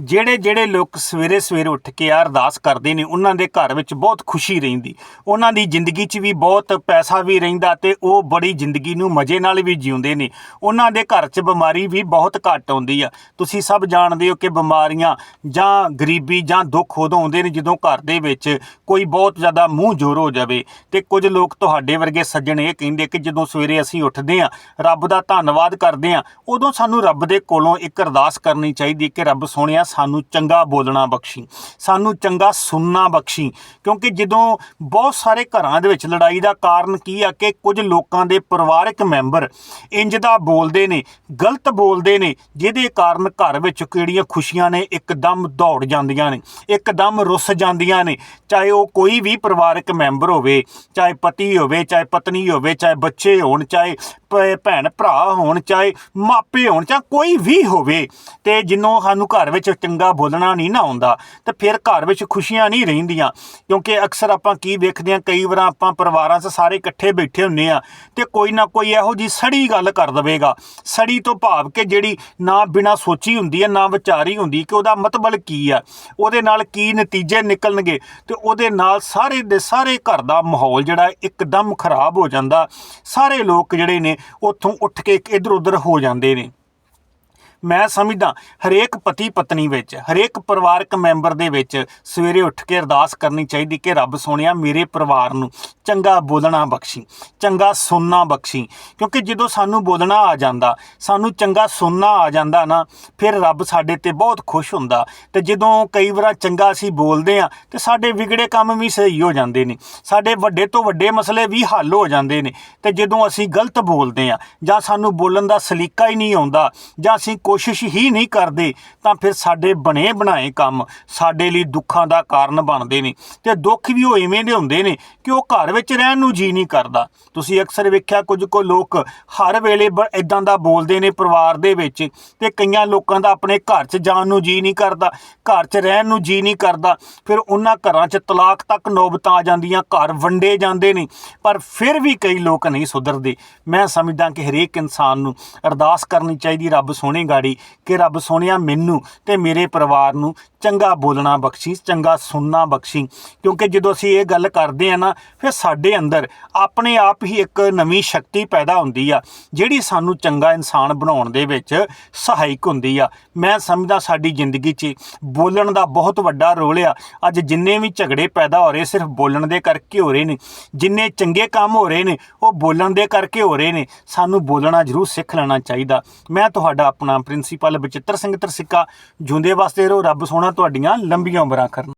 ਜਿਹੜੇ ਜਿਹੜੇ ਲੋਕ ਸਵੇਰੇ ਸਵੇਰੇ ਉੱਠ ਕੇ ਆ ਅਰਦਾਸ ਕਰਦੇ ਨੇ, ਉਹਨਾਂ ਦੇ ਘਰ ਵਿੱਚ ਬਹੁਤ ਖੁਸ਼ੀ ਰਹਿੰਦੀ। ਉਹਨਾਂ ਦੀ ਜ਼ਿੰਦਗੀ 'ਚ ਵੀ ਬਹੁਤ ਪੈਸਾ ਵੀ ਰਹਿੰਦਾ ਤੇ ਉਹ ਬੜੀ ਜ਼ਿੰਦਗੀ ਨੂੰ ਮਜ਼ੇ ਨਾਲ ਵੀ ਜਿਉਂਦੇ ਨੇ। ਉਹਨਾਂ ਦੇ ਘਰ 'ਚ ਬਿਮਾਰੀ ਵੀ ਬਹੁਤ ਘੱਟ ਆਉਂਦੀ ਆ। ਤੁਸੀਂ ਸਭ ਜਾਣਦੇ ਹੋ ਕਿ ਬਿਮਾਰੀਆਂ ਜਾਂ ਗਰੀਬੀ ਜਾਂ ਦੁੱਖ ਉਦੋਂ ਆਉਂਦੇ ਨੇ ਜਦੋਂ ਘਰ ਦੇ ਵਿੱਚ ਕੋਈ ਬਹੁਤ ਜ਼ਿਆਦਾ ਮੂੰਹ ਜ਼ੋਰ ਹੋ ਜਾਵੇ। ਤੇ ਕੁਝ ਲੋਕ ਤੁਹਾਡੇ ਵਰਗੇ ਸੱਜਣ ਇਹ ਕਹਿੰਦੇ ਕਿ ਜਦੋਂ ਸਵੇਰੇ ਅਸੀਂ ਉੱਠਦੇ ਹਾਂ, ਰੱਬ ਦਾ ਧੰਨਵਾਦ ਕਰਦੇ ਹਾਂ, ਉਦੋਂ ਸਾਨੂੰ ਰੱਬ ਦੇ ਕੋਲੋਂ ਇੱਕ ਅਰਦਾਸ ਕਰਨੀ ਚਾਹੀਦੀ ਕਿ ਰੱਬ ਸੋਹਣਿਆ ਸਾਨੂੰ ਚੰਗਾ ਬੋਲਣਾ ਬਖਸ਼ੀ, ਸਾਨੂੰ ਚੰਗਾ ਸੁਣਨਾ ਬਖਸ਼ੀ। ਕਿਉਂਕਿ ਜਦੋਂ ਬਹੁਤ ਸਾਰੇ ਘਰਾਂ ਦੇ ਵਿੱਚ ਲੜਾਈ ਦਾ ਕਾਰਨ ਕੀ ਆ ਕਿ ਕੁਝ ਲੋਕਾਂ ਦੇ ਪਰਿਵਾਰਕ ਮੈਂਬਰ ਇੰਜ ਦਾ ਬੋਲਦੇ ਨੇ, ਗਲਤ ਬੋਲਦੇ ਨੇ, ਜਿਹਦੇ ਕਾਰਨ ਘਰ ਵਿੱਚ ਕਿਹੜੀਆਂ ਖੁਸ਼ੀਆਂ ਨੇ, ਇੱਕਦਮ ਦੌੜ ਜਾਂਦੀਆਂ ਨੇ, ਇੱਕਦਮ ਰੁੱਸ ਜਾਂਦੀਆਂ ਨੇ। ਚਾਹੇ ਉਹ ਕੋਈ ਵੀ ਪਰਿਵਾਰਕ ਮੈਂਬਰ ਹੋਵੇ, ਚਾਹੇ ਪਤੀ ਹੋਵੇ, ਚਾਹੇ ਪਤਨੀ ਹੋਵੇ, ਚਾਹੇ ਬੱਚੇ ਹੋਣ, ਚਾਹੇ ਭੈਣ, ਭਰਾ ਹੋਣ, ਚਾਹੇ ਮਾਪੇ ਹੋਣ, ਚਾਹੇ ਕੋਈ ਵੀ ਹੋਵੇ, ਤੇ ਜਿੰਨੋਂ ਸਾਨੂੰ ਘਰ ਵਿੱਚ ਚੰਗਾ ਬੋਲਣਾ ਨਹੀਂ ਨਾ ਆਉਂਦਾ, ਤੇ ਫਿਰ ਘਰ ਵਿੱਚ ਖੁਸ਼ੀਆਂ ਨਹੀਂ ਰਹਿੰਦੀਆਂ। ਕਿਉਂਕਿ ਅਕਸਰ ਆਪਾਂ ਕੀ ਵੇਖਦੇ ਹਾਂ, ਕਈ ਵਾਰ ਆਪਾਂ ਪਰਿਵਾਰਾਂ 'ਚ ਸਾਰੇ ਇਕੱਠੇ ਬੈਠੇ ਹੁੰਨੇ ਆ ਤੇ ਕੋਈ ਨਾ ਕੋਈ ਇਹੋ ਜੀ ਸੜੀ ਗੱਲ ਕਰ ਦਵੇਗਾ। ਸੜੀ ਤੋਂ ਭਾਵ ਕਿ ਜਿਹੜੀ ਨਾ ਬਿਨਾ ਸੋਚੀ ਹੁੰਦੀ ਹੈ, ਨਾ ਵਿਚਾਰੀ ਹੁੰਦੀ, ਕਿ ਉਹਦਾ ਮਤਲਬ ਕੀ ਆ ਉਹਦੇ ਨਾਲ ਕੀ ਨਤੀਜੇ ਨਿਕਲਣਗੇ? ਤੇ ਉਹਦੇ ਨਾਲ ਸਾਰੇ ਦੇ ਸਾਰੇ ਘਰ ਦਾ ਮਾਹੌਲ ਜਿਹੜਾ ਹੈ, ਇੱਕਦਮ ਖਰਾਬ ਹੋ ਜਾਂਦਾ। ਸਾਰੇ ਲੋਕ ਜਿਹੜੇ ਨੇ ਉੱਥੋਂ ਉੱਠ ਕੇ ਇੱਕ ਇੱਧਰ ਉੱਧਰ ਹੋ ਜਾਂਦੇ ਨੇ। ਮੈਂ ਸਮਝਦਾ ਹਰੇਕ ਪਤੀ ਪਤਨੀ ਵਿੱਚ, ਹਰੇਕ ਪਰਿਵਾਰਕ ਮੈਂਬਰ ਦੇ ਵਿੱਚ ਸਵੇਰੇ ਉੱਠ ਕੇ ਅਰਦਾਸ ਕਰਨੀ ਚਾਹੀਦੀ ਕਿ ਰੱਬ ਸੋਹਣਿਆ ਮੇਰੇ ਪਰਿਵਾਰ ਨੂੰ ਚੰਗਾ ਬੋਲਣਾ ਬਖਸ਼ੀ, ਚੰਗਾ ਸੁਣਨਾ ਬਖਸ਼ੀ। ਕਿਉਂਕਿ ਜਦੋਂ ਸਾਨੂੰ ਬੋਲਣਾ ਆ ਜਾਂਦਾ, ਸਾਨੂੰ ਚੰਗਾ ਸੁਣਨਾ ਆ ਜਾਂਦਾ ਨਾ, ਫਿਰ ਰੱਬ ਸਾਡੇ ਤੇ ਬਹੁਤ ਖੁਸ਼ ਹੁੰਦਾ। ਤੇ ਜਦੋਂ ਕਈ ਵਾਰ ਚੰਗਾ ਅਸੀਂ ਬੋਲਦੇ ਆ ਤੇ ਸਾਡੇ ਵਿਗੜੇ ਕੰਮ ਵੀ ਸਹੀ ਹੋ ਜਾਂਦੇ ਨੇ। ਸਾਡੇ ਵੱਡੇ ਤੋਂ ਵੱਡੇ ਮਸਲੇ ਵੀ ਹੱਲ ਹੋ ਜਾਂਦੇ ਨੇ। ਤੇ ਜਦੋਂ ਅਸੀਂ ਗਲਤ ਬੋਲਦੇ ਆ ਜਾਂ ਸਾਨੂੰ ਬੋਲਣ ਦਾ ਸਲੀਕਾ ਹੀ ਨਹੀਂ ਆਉਂਦਾ, ਜਾਂ ਅਸੀਂ ਕੋਸ਼ਿਸ਼ ਹੀ ਨਹੀਂ ਕਰਦੇ, ਤਾਂ ਫਿਰ ਸਾਡੇ ਬਣੇ ਬਣਾਏ ਕੰਮ ਸਾਡੇ ਲਈ ਦੁੱਖਾਂ ਦਾ ਕਾਰਨ ਬਣਦੇ ਨੇ ਤੇ ਦੁੱਖ ਵੀ ਉਹ ਇਵੇਂ ਦੇ ਹੁੰਦੇ ਨੇ ਕਿ ਉਹ ਘਰ ਵਿੱਚ ਰਹਿਣ ਨੂੰ ਜੀ ਨਹੀਂ ਕਰਦਾ। ਤੁਸੀਂ ਅਕਸਰ ਵੇਖਿਆ ਕੁਝ ਕੋ ਲੋਕ ਹਰ ਵੇਲੇ ਇਦਾਂ ਦਾ ਬੋਲਦੇ ਨੇ ਪਰਿਵਾਰ ਦੇ ਵਿੱਚ ਤੇ ਕਈਆਂ ਲੋਕਾਂ ਦਾ ਆਪਣੇ ਘਰ 'ਚ ਜਾਣ ਨੂੰ ਜੀ ਨਹੀਂ ਕਰਦਾ, ਘਰ 'ਚ ਰਹਿਣ ਨੂੰ ਜੀ ਨਹੀਂ ਕਰਦਾ, ਫਿਰ ਉਹਨਾਂ ਘਰਾਂ 'ਚ ਤਲਾਕ ਤੱਕ ਨੌਬਤਾਂ ਆ ਜਾਂਦੀਆਂ, ਘਰ ਵੰਡੇ ਜਾਂਦੇ ਨੇ, ਪਰ ਫਿਰ ਵੀ ਕਈ ਲੋਕ ਨਹੀਂ ਸੁਧਰਦੇ। ਮੈਂ ਸਮਝਦਾ ਕਿ ਹਰੇਕ ਇਨਸਾਨ ਨੂੰ ਅਰਦਾਸ ਕਰਨੀ ਚਾਹੀਦੀ, ਰੱਬ ਸੋਹਣੇ ਗਾੜੀ ਕਿ ਰੱਬ ਸੋਹਣਿਆ ਮੈਨੂੰ ਤੇ ਮੇਰੇ ਪਰਿਵਾਰ ਨੂੰ ਚੰਗਾ ਬੋਲਣਾ ਬਖਸ਼ੀ, ਚੰਗਾ ਸੁਣਨਾ ਬਖਸ਼ੀ। ਕਿਉਂਕਿ ਜਦੋਂ ਅਸੀਂ ਇਹ ਗੱਲ ਕਰਦੇ ਆ ਨਾ, ਫਿਰ ਸਾਡੇ ਅੰਦਰ ਆਪਣੇ ਆਪ ਹੀ ਇੱਕ ਨਵੀਂ ਸ਼ਕਤੀ ਪੈਦਾ ਹੁੰਦੀ ਆ, ਜਿਹੜੀ ਸਾਨੂੰ ਚੰਗਾ ਇਨਸਾਨ ਬਣਾਉਣ ਦੇ ਵਿੱਚ ਸਹਾਇਕ ਹੁੰਦੀ ਆ। ਮੈਂ ਸਮਝਦਾ ਸਾਡੀ ਜ਼ਿੰਦਗੀ 'ਚ ਬੋਲਣ ਦਾ ਬਹੁਤ ਵੱਡਾ ਰੋਲ ਆ। ਅੱਜ ਜਿੰਨੇ ਵੀ ਝਗੜੇ ਪੈਦਾ ਹੋ ਰਹੇ ਸਿਰਫ ਬੋਲਣ ਦੇ ਕਰਕੇ ਹੋ ਰਹੇ ਨੇ। ਜਿੰਨੇ ਚੰਗੇ ਕੰਮ ਹੋ ਰਹੇ ਨੇ, ਉਹ ਬੋਲਣ ਦੇ ਕਰਕੇ ਹੋ ਰਹੇ ਨੇ। ਸਾਨੂੰ ਬੋਲਣਾ ਜ਼ਰੂਰ ਸਿੱਖ ਲੈਣਾ ਚਾਹੀਦਾ। ਮੈਂ ਤੁਹਾਡਾ ਆਪਣਾ ਪ੍ਰਿੰਸੀਪਲ ਬਚਿੱਤਰ ਸਿੰਘ ਤਰਸਿੱਕਾ ਜੁੰਦੇ ਵਾਸਤੇ ਰਹੋ ਰੱਬ ਸੋਹਣਾ ਤੁਹਾਡੀਆਂ ਲੰਬੀਆਂ ਉਮਰਾਂ ਕਰਨ।